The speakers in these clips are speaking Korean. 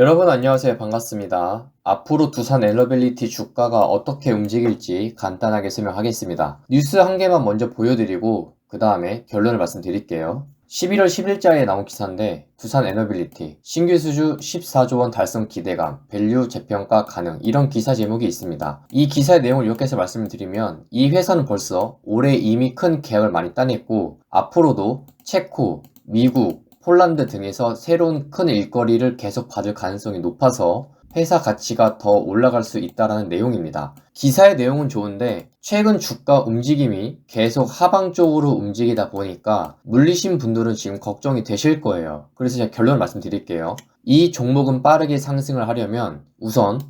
여러분 안녕하세요. 반갑습니다. 앞으로 두산 엘러빌리티 주가가 어떻게 움직일지 간단하게 설명하겠습니다. 뉴스 한 개만 먼저 보여드리고 그 다음에 결론을 말씀드릴게요. 11월 10일자에 나온 기사인데 두산 에너빌리티 신규 수주 14조 원 달성 기대감 밸류 재평가 가능 이런 기사 제목이 있습니다. 이 기사의 내용을 요약해서 말씀을 드리면 이 회사는 벌써 올해 이미 큰 계약을 많이 따냈고 앞으로도 체코, 미국, 폴란드 등에서 새로운 큰 일거리를 계속 받을 가능성이 높아서 회사 가치가 더 올라갈 수 있다는 내용입니다. 기사의 내용은 좋은데 최근 주가 움직임이 계속 하방 쪽으로 움직이다 보니까 물리신 분들은 지금 걱정이 되실 거예요. 그래서 제가 결론을 말씀드릴게요. 이 종목은 빠르게 상승을 하려면 우선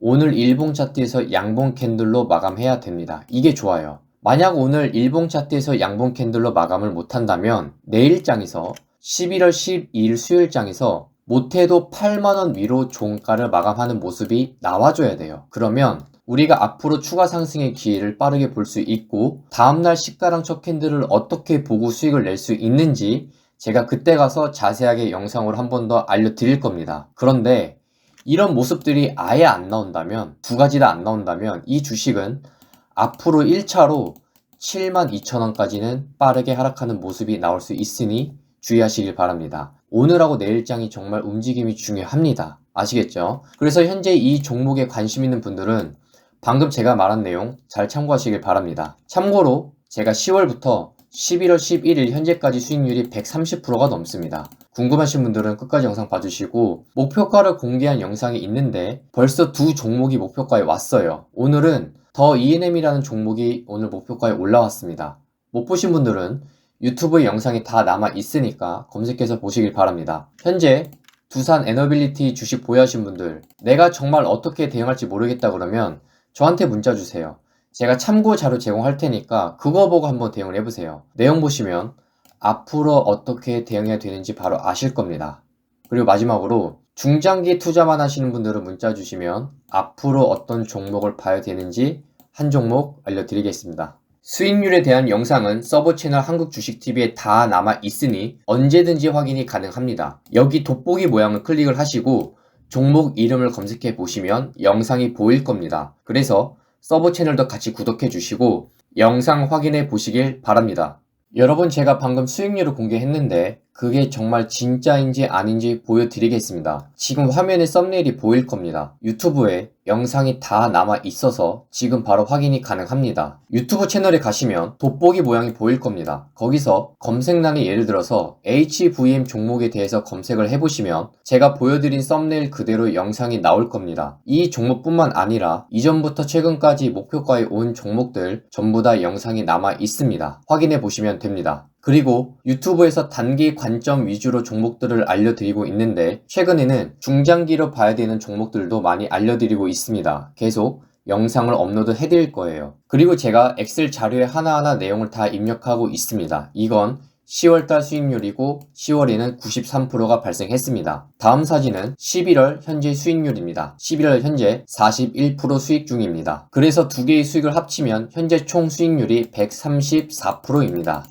오늘 일봉 차트에서 양봉 캔들로 마감해야 됩니다. 이게 좋아요. 만약 오늘 일봉 차트에서 양봉 캔들로 마감을 못한다면 내일장에서 11월 12일 수요일장에서 못해도 8만원 위로 종가를 마감하는 모습이 나와줘야 돼요. 그러면 우리가 앞으로 추가 상승의 기회를 빠르게 볼 수 있고 다음날 시가랑 첫 캔들을 어떻게 보고 수익을 낼 수 있는지 제가 그때 가서 자세하게 영상으로 한 번 더 알려드릴 겁니다. 그런데 이런 모습들이 아예 안 나온다면 두 가지 다 안 나온다면 이 주식은 앞으로 1차로 7만 2천원까지는 빠르게 하락하는 모습이 나올 수 있으니 주의하시길 바랍니다. 오늘하고 내일장이 정말 움직임이 중요합니다. 아시겠죠? 그래서 현재 이 종목에 관심 있는 분들은 방금 제가 말한 내용 잘 참고하시길 바랍니다. 참고로 제가 10월부터 11월 11일 현재까지 수익률이 130%가 넘습니다. 궁금하신 분들은 끝까지 영상 봐주시고 목표가를 공개한 영상이 있는데 벌써 두 종목이 목표가에 왔어요. 오늘은 더 E&M이라는 종목이 오늘 목표가에 올라왔습니다. 못 보신 분들은 유튜브 영상이 다 남아 있으니까 검색해서 보시길 바랍니다. 현재 두산 에너빌리티 주식 보유하신 분들 내가 정말 어떻게 대응할지 모르겠다 그러면 저한테 문자 주세요. 제가 참고 자료 제공할 테니까 그거 보고 한번 대응을 해보세요. 내용 보시면 앞으로 어떻게 대응해야 되는지 바로 아실 겁니다. 그리고 마지막으로 중장기 투자만 하시는 분들은 문자 주시면 앞으로 어떤 종목을 봐야 되는지 한 종목 알려드리겠습니다. 수익률에 대한 영상은 서버 채널 한국주식TV에 다 남아 있으니 언제든지 확인이 가능합니다. 여기 돋보기 모양을 클릭을 하시고 종목 이름을 검색해 보시면 영상이 보일 겁니다. 그래서 서버 채널도 같이 구독해 주시고 영상 확인해 보시길 바랍니다. 여러분 제가 방금 수익률을 공개했는데 그게 정말 진짜인지 아닌지 보여드리겠습니다. 지금 화면에 썸네일이 보일 겁니다. 유튜브에 영상이 다 남아 있어서 지금 바로 확인이 가능합니다. 유튜브 채널에 가시면 돋보기 모양이 보일 겁니다. 거기서 검색란에 예를 들어서 HVM 종목에 대해서 검색을 해보시면 제가 보여드린 썸네일 그대로 영상이 나올 겁니다. 이 종목뿐만 아니라 이전부터 최근까지 목표가에 온 종목들 전부 다 영상이 남아 있습니다. 확인해 보시면 됩니다. 그리고 유튜브에서 단기 관점 위주로 종목들을 알려드리고 있는데 최근에는 중장기로 봐야 되는 종목들도 많이 알려드리고 있습니다. 계속 영상을 업로드 해드릴 거예요. 그리고 제가 엑셀 자료에 하나하나 내용을 다 입력하고 있습니다. 이건 10월달 수익률이고 10월에는 93%가 발생했습니다. 다음 사진은 11월 현재 수익률입니다. 11월 현재 41% 수익 중입니다. 그래서 두 개의 수익을 합치면 현재 총 수익률이 134%입니다.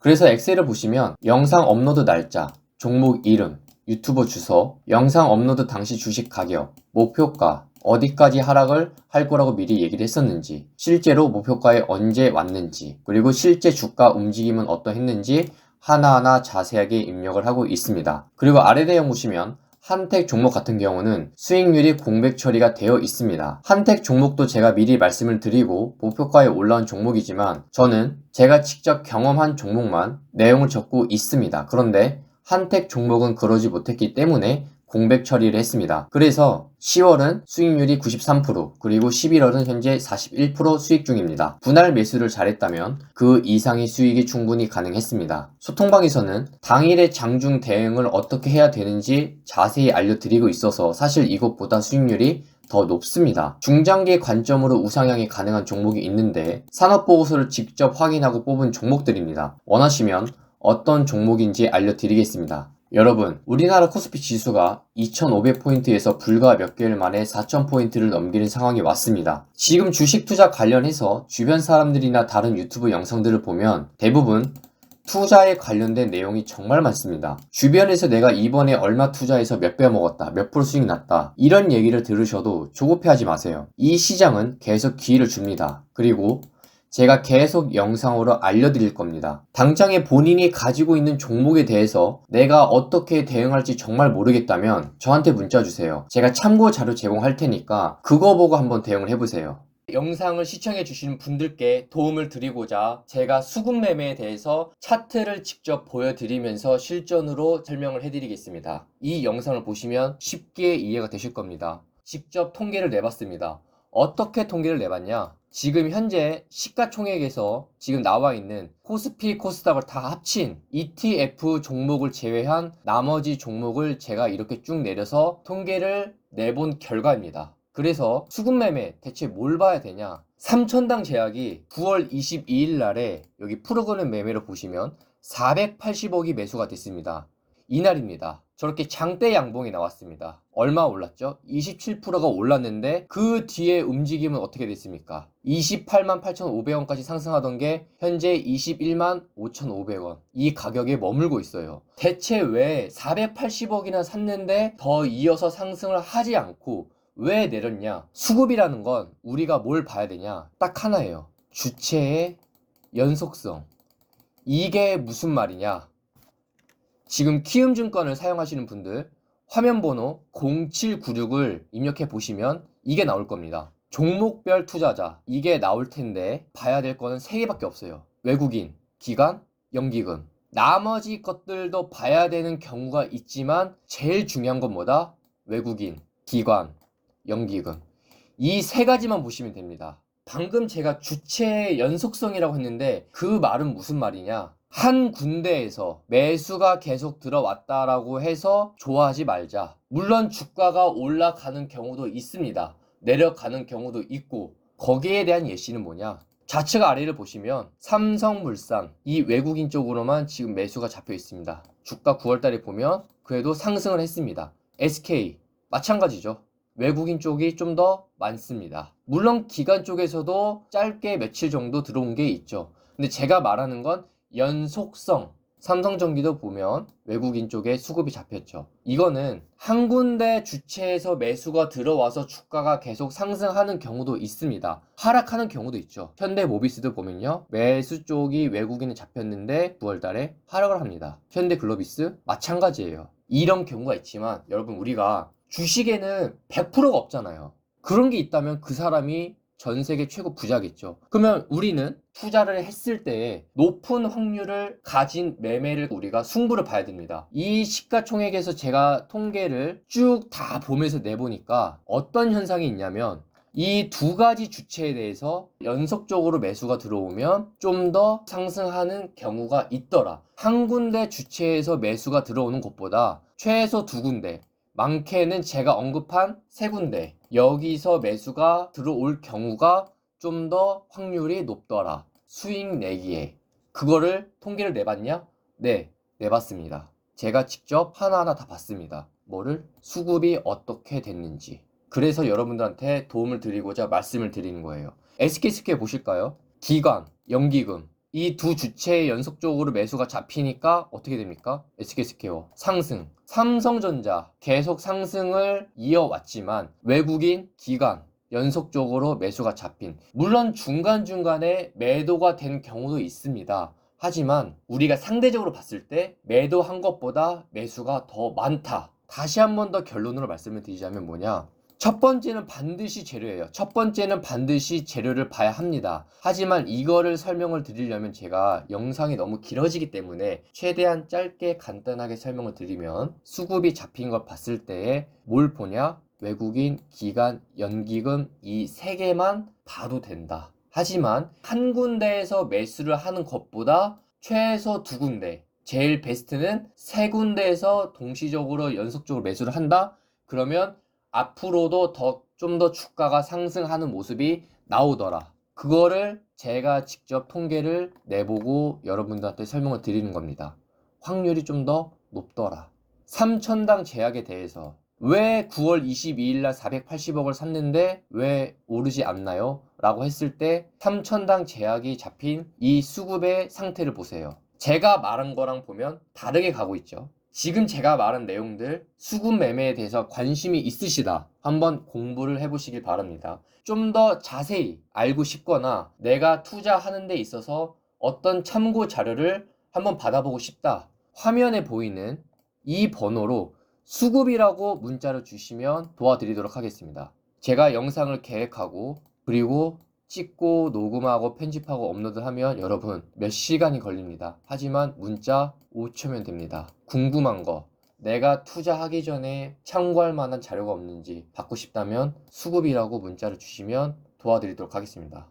그래서 엑셀을 보시면 영상 업로드 날짜, 종목 이름, 유튜버 주소, 영상 업로드 당시 주식 가격, 목표가, 어디까지 하락을 할 거라고 미리 얘기를 했었는지, 실제로 목표가에 언제 왔는지, 그리고 실제 주가 움직임은 어떠했는지 하나하나 자세하게 입력을 하고 있습니다. 그리고 아래 내용 보시면 한택 종목 같은 경우는 수익률이 공백 처리가 되어 있습니다. 한택 종목도 제가 미리 말씀을 드리고 목표가에 올라온 종목이지만 저는 제가 직접 경험한 종목만 내용을 적고 있습니다. 그런데 한택 종목은 그러지 못했기 때문에 공백 처리를 했습니다. 그래서 10월은 수익률이 93% 그리고 11월은 현재 41% 수익 중입니다. 분할 매수를 잘했다면 그 이상의 수익이 충분히 가능했습니다. 소통방에서는 당일의 장중 대응을 어떻게 해야 되는지 자세히 알려드리고 있어서 사실 이것보다 수익률이 더 높습니다. 중장기 관점으로 우상향이 가능한 종목이 있는데 산업보고서를 직접 확인하고 뽑은 종목들입니다. 원하시면 어떤 종목인지 알려드리겠습니다. 여러분, 우리나라 코스피 지수가 2500포인트에서 불과 몇 개월 만에 4000포인트를 넘기는 상황이 왔습니다. 지금 주식 투자 관련해서 주변 사람들이나 다른 유튜브 영상들을 보면 대부분 투자에 관련된 내용이 정말 많습니다. 주변에서 내가 이번에 얼마 투자해서 몇 배 먹었다, 몇 프로 수익 났다, 이런 얘기를 들으셔도 조급해하지 마세요. 이 시장은 계속 기회를 줍니다. 그리고 제가 계속 영상으로 알려드릴 겁니다. 당장에 본인이 가지고 있는 종목에 대해서 내가 어떻게 대응할지 정말 모르겠다면 저한테 문자 주세요. 제가 참고 자료 제공할 테니까 그거 보고 한번 대응을 해보세요. 영상을 시청해 주시는 분들께 도움을 드리고자 제가 수급 매매에 대해서 차트를 직접 보여드리면서 실전으로 설명을 해드리겠습니다. 이 영상을 보시면 쉽게 이해가 되실 겁니다. 직접 통계를 내봤습니다. 어떻게 통계를 내봤냐? 지금 현재 시가총액에서 지금 나와 있는 코스피, 코스닥을 다 합친 ETF 종목을 제외한 나머지 종목을 제가 이렇게 쭉 내려서 통계를 내본 결과입니다. 그래서 수급 매매 대체 뭘 봐야 되냐? 3천당 제약이 9월 22일 날에 여기 프로그램 매매로 보시면 480억이 매수가 됐습니다. 이날입니다. 저렇게 장대 양봉이 나왔습니다. 얼마 올랐죠? 27%가 올랐는데 그 뒤에 움직임은 어떻게 됐습니까? 28만 8,500원까지 상승하던 게 현재 21만 5,500원. 이 가격에 머물고 있어요. 대체 왜 480억이나 샀는데 더 이어서 상승을 하지 않고 왜 내렸냐? 수급이라는 건 우리가 뭘 봐야 되냐? 딱 하나예요. 주체의 연속성. 이게 무슨 말이냐? 지금 키움증권을 사용하시는 분들 화면 번호 0796을 입력해 보시면 이게 나올 겁니다. 종목별 투자자 이게 나올 텐데 봐야 될 거는 세 개밖에 없어요. 외국인, 기관, 연기금. 나머지 것들도 봐야 되는 경우가 있지만 제일 중요한 건 뭐다? 외국인, 기관, 연기금. 이 세 가지만 보시면 됩니다. 방금 제가 주체의 연속성이라고 했는데 그 말은 무슨 말이냐? 한 군데에서 매수가 계속 들어왔다라고 해서 좋아하지 말자. 물론 주가가 올라가는 경우도 있습니다. 내려가는 경우도 있고 거기에 대한 예시는 뭐냐? 좌측 아래를 보시면 삼성물산 이 외국인 쪽으로만 지금 매수가 잡혀 있습니다. 주가 9월달에 보면 그래도 상승을 했습니다. SK 마찬가지죠. 외국인 쪽이 좀 더 많습니다. 물론 기관 쪽에서도 짧게 며칠 정도 들어온 게 있죠. 근데 제가 말하는 건 연속성. 삼성전기도 보면 외국인 쪽에 수급이 잡혔죠. 이거는 한 군데 주체에서 매수가 들어와서 주가가 계속 상승하는 경우도 있습니다. 하락하는 경우도 있죠. 현대모비스도 보면요. 매수 쪽이 외국인에 잡혔는데 9월 달에 하락을 합니다. 현대글로비스 마찬가지예요. 이런 경우가 있지만 여러분 우리가 주식에는 100%가 없잖아요. 그런 게 있다면 그 사람이 전 세계 최고 부자겠죠. 그러면 우리는 투자를 했을 때 높은 확률을 가진 매매를 우리가 승부를 봐야 됩니다. 이 시가총액에서 제가 통계를 쭉 다 보면서 내보니까 어떤 현상이 있냐면 이두 가지 주체에 대해서 연속적으로 매수가 들어오면 좀 더 상승하는 경우가 있더라. 한 군데 주체에서 매수가 들어오는 것보다 최소 두 군데, 많게는 제가 언급한 세 군데. 여기서 매수가 들어올 경우가 좀 더 확률이 높더라. 수익 내기에. 그거를 통계를 내봤냐? 네 내봤습니다. 제가 직접 하나하나 다 봤습니다. 뭐를? 수급이 어떻게 됐는지. 그래서 여러분들한테 도움을 드리고자 말씀을 드리는 거예요. SK스퀘어 보실까요? 기관, 연기금 이 두 주체의 연속적으로 매수가 잡히니까 어떻게 됩니까? SK스퀘어 상승 삼성전자 계속 상승을 이어왔지만 외국인 기관 연속적으로 매수가 잡힌 물론 중간중간에 매도가 된 경우도 있습니다. 하지만 우리가 상대적으로 봤을 때 매도한 것보다 매수가 더 많다. 다시 한 번 더 결론으로 말씀을 드리자면 뭐냐? 첫 번째는 반드시 재료예요. 첫 번째는 반드시 재료를 봐야 합니다. 하지만 이거를 설명을 드리려면 제가 영상이 너무 길어지기 때문에 최대한 짧게 간단하게 설명을 드리면 수급이 잡힌 걸 봤을 때에 뭘 보냐? 외국인, 기관, 연기금 이 세 개만 봐도 된다. 하지만 한 군데에서 매수를 하는 것보다 최소 두 군데, 제일 베스트는 세 군데에서 동시적으로 연속적으로 매수를 한다? 그러면 앞으로도 더 좀 더 주가가 상승하는 모습이 나오더라. 그거를 제가 직접 통계를 내보고 여러분들한테 설명을 드리는 겁니다. 확률이 좀 더 높더라. 3천당 제약에 대해서 왜 9월 22일 날 480억을 샀는데 왜 오르지 않나요? 라고 했을 때 3천당 제약이 잡힌 이 수급의 상태를 보세요. 제가 말한 거랑 보면 다르게 가고 있죠. 지금 제가 말한 내용들 수급 매매에 대해서 관심이 있으시다. 한번 공부를 해보시길 바랍니다. 좀 더 자세히 알고 싶거나 내가 투자하는 데 있어서 어떤 참고 자료를 한번 받아보고 싶다. 화면에 보이는 이 번호로 수급이라고 문자를 주시면 도와드리도록 하겠습니다. 제가 영상을 계획하고 그리고 찍고 녹음하고 편집하고 업로드하면 여러분 몇 시간이 걸립니다. 하지만 문자 5초면 됩니다. 궁금한 거 내가 투자하기 전에 참고할 만한 자료가 없는지 받고 싶다면 수급이라고 문자를 주시면 도와드리도록 하겠습니다.